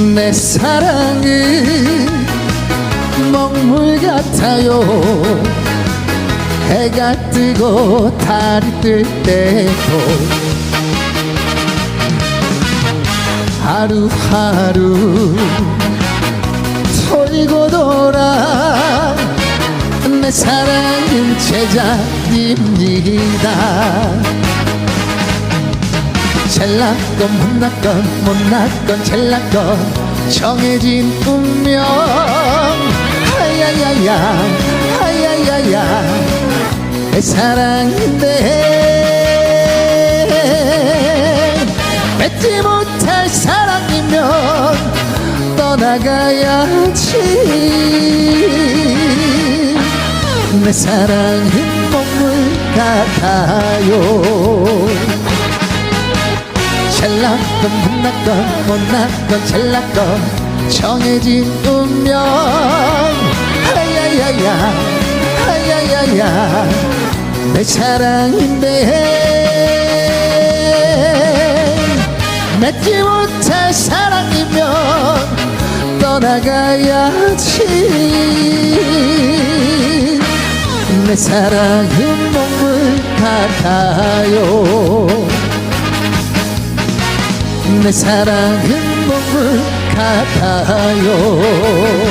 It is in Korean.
내 사랑은 먹물 같아요. 해가 뜨고 달이 뜰 때도 하루하루 돌고 돌아 내 사랑은 제자입니다 잘났건 못났건 못났건 잘났건 정해진 운명. 하야야야 하야야야 내 사랑인데. 맺지 못할 사랑이면 떠나가야지. 내 사랑은 먹물 같아요 잘났건 못났건 못났건 잘났건 정해진 운명. 하야야야 하야야야 내 사랑인데. 맺지 못할 사랑이면 떠나가야지. 내 사랑은 먹물 같아요 내 사랑은 먹물 같아요